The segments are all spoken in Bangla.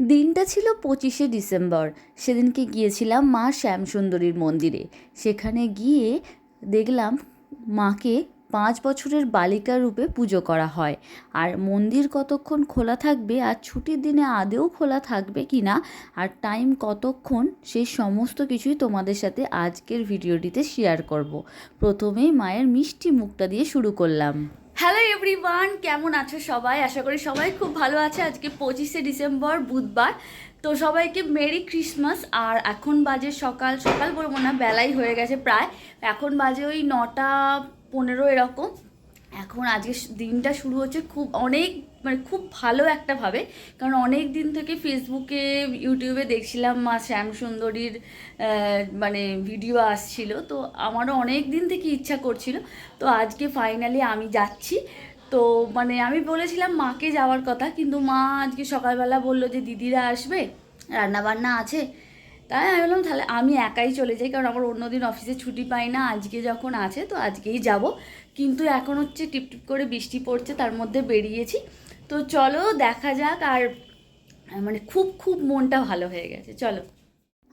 দিনটা ছিল পঁচিশে ডিসেম্বর। সেদিনকে গিয়েছিলাম মা শ্যামসুন্দরীর মন্দিরে। সেখানে গিয়ে দেখলাম মাকে পাঁচ বছরের বালিকা রূপে পুজো করা হয়। আর মন্দির কতক্ষণ খোলা থাকবে আর ছুটির দিনে আদেও খোলা থাকবে কি না, আর টাইম কতক্ষণ, সেই সমস্ত কিছুই তোমাদের সাথে আজকের ভিডিওটিতে শেয়ার করব। প্রথমেই মায়ের মিষ্টি মুখটা দিয়ে শুরু করলাম। হ্যালো এভরিওয়ান কেমন আছো সবাই? আশা করি সবাই খুব ভালো আছে। আজকে পঁচিশে ডিসেম্বর, বুধবার। তো সবাইকে মেরি ক্রিসমাস আর এখন বাজে সকাল সকাল বলব না, বেলাই হয়ে গেছে প্রায়। এখন বাজে ওই নটা পনেরো এরকম। এখন আজকে দিনটা শুরু হচ্ছে খুব অনেক মানে খুব ভালো একটা ভাবে। কারণ অনেক দিন থেকে ফেসবুকে ইউটিউবে দেখছিলাম মা শ্যামসুন্দরীর আহ, মানে ভিডিও আসছিল। তো আমারও অনেক দিন থেকে ইচ্ছা করছিল। তো আজকে ফাইনালি আমি যাচ্ছি। তো মানে আমি বলেছিলাম মাকে যাওয়ার কথা কিন্তু মা আজকে সকালবেলা বলল যে দিদিরা আসবে রান্নাবান্না আছে। তাই আমি বললাম তাহলে আমি একাই চলে যাই কারণ আমার অন্যদিন অফিসে ছুটি পাই না আজকে যখন আছে তো আজকেই যাব। কিন্তু এখন হচ্ছে টিপটিপ করে বৃষ্টি পড়ছে তার মধ্যে বেরিয়েছি। তো চলো দেখা যাক আর মানে খুব খুব মনটা ভালো হয়ে গেছে চলো।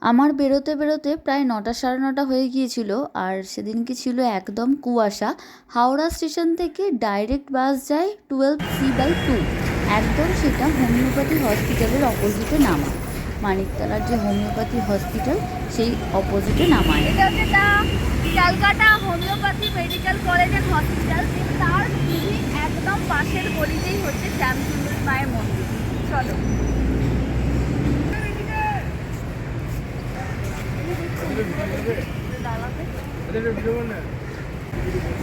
আমার বেরোতে বেরোতে প্রায় নটা সাড়ে নটা হয়ে গিয়েছিল আর সেদিনকে ছিল একদম কুয়াশা। হাওড়া স্টেশন থেকে ডাইরেক্ট বাস যায় টুয়েলভ সি বাই টু। একদম সেটা হোমিওপ্যাথি হসপিটালের অপোজিটে নামা। মানিকতলার যে হোমিওপ্যাথি হসপিটাল সেই অপোজিটে নামায়। Calcutta homeopathy medical college and hospital তার একদম পাশের গলিতেই হচ্ছে শ্যামসুন্দরী মায়ের মন্দির। চলো।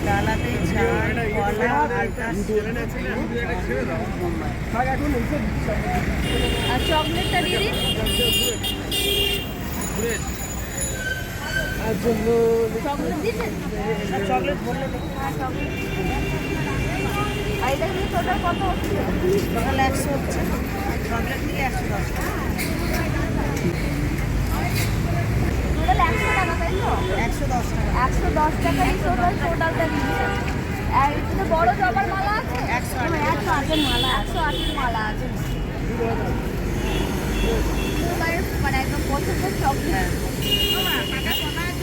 ডালাতে ঝাল কলা হালকা আর চকলেটটা দিয়ে দিন। একশো হচ্ছে। চকলেট দিয়ে একশো দশ। একশো দশ টাকা। একশো দশ টাকা টোটাল টোটালটা এখানে বড় জবার মালা আছে? একশো হ্যাঁ, একশো আটের মালা একশো আটের মালা আছে। মানে একদম পছন্দের চকলেট আপনি হ্যাঁ আমাদের জুতো খুলে যাবে ভেতরে ভিতরে দায়িত্ব দাও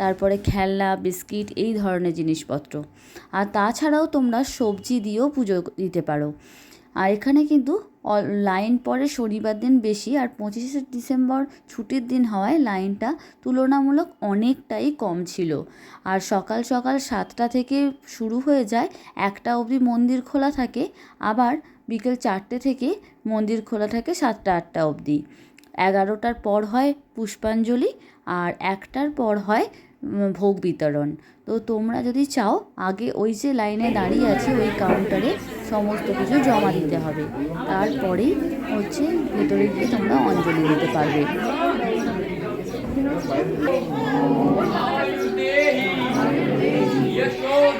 তারপরে খেলনা, বিস্কিট এই ধরনের জিনিসপত্র। আর তাছাড়াও তোমরা সবজি দিয়েও পুজো দিতে পারো। আর এখানে কিন্তু লাইন পরে শনিবার দিন বেশি আর পঁচিশে ডিসেম্বর ছুটির দিন হওয়ায় লাইনটা তুলনামূলক অনেকটাই কম ছিল। আর সকাল সকাল সাতটা থেকে শুরু হয়ে যায়, একটা অবধি মন্দির খোলা থাকে, আবার বিকেল চারটে থেকে মন্দির খোলা থাকে সাতটা, আটটা অবধি। এগারোটার পর হয় পুষ্পাঞ্জলি আর একটার পর হয় ভোগ বিতরণ। তো তোমরা যদি চাও, আগে ওই যে লাইনে দাঁড়িয়ে আছে, ওই কাউন্টারে সমস্ত কিছু জমা দিতে হবে। তারপরেই হচ্ছে ভেতরে গিয়ে তোমরা অঞ্জলি দিতে পারবে। यशो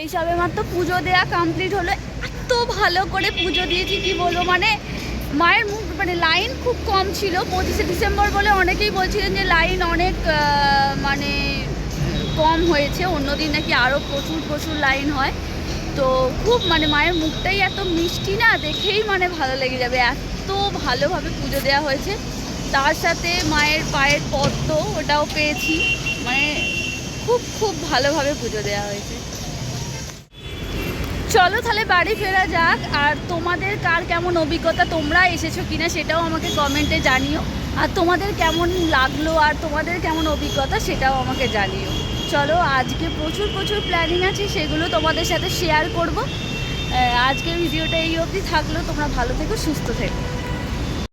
এই সবে মাত্র পুজো দেয়া কমপ্লিট হলো। এত ভালো করে পুজো দিয়েছি, কি বলব? মানে মায়ের মুখ মানে লাইন খুব কম ছিল। পঁচিশে ডিসেম্বর বলে অনেকেই বলছিলেন যে লাইন অনেক মানে কম হয়েছে। অন্যদিন নাকি আরও প্রচুর প্রচুর লাইন হয়। তো খুব মানে মায়ের মুখটাই এত মিষ্টি না, দেখেই মানে ভালো লেগে যাবে। এত ভালোভাবে পুজো দেওয়া হয়েছে। তার সাথে মায়ের পায়ের পদ্ম, ওটাও পেয়েছি। মানে খুব খুব ভালোভাবে পুজো দেওয়া হয়েছে। চলো তাহলে বাড়ি ফেরা যাক। আর তোমাদের কার কেমন অভিজ্ঞতা? তোমরা এসেছ কিনা সেটাও আমাকে কমেন্টে জানিও। আর তোমাদের কেমন লাগল আর তোমাদের কেমন অভিজ্ঞতা সেটাও আমাকে জানিও। চলো, আজকে প্রচুর প্রচুর প্ল্যানিং আছে, সেগুলো তোমাদের সাথে শেয়ার করব। আজকের ভিডিওটা এই অবধি থাকল। তোমরা ভালো থেকো, সুস্থ থেকো।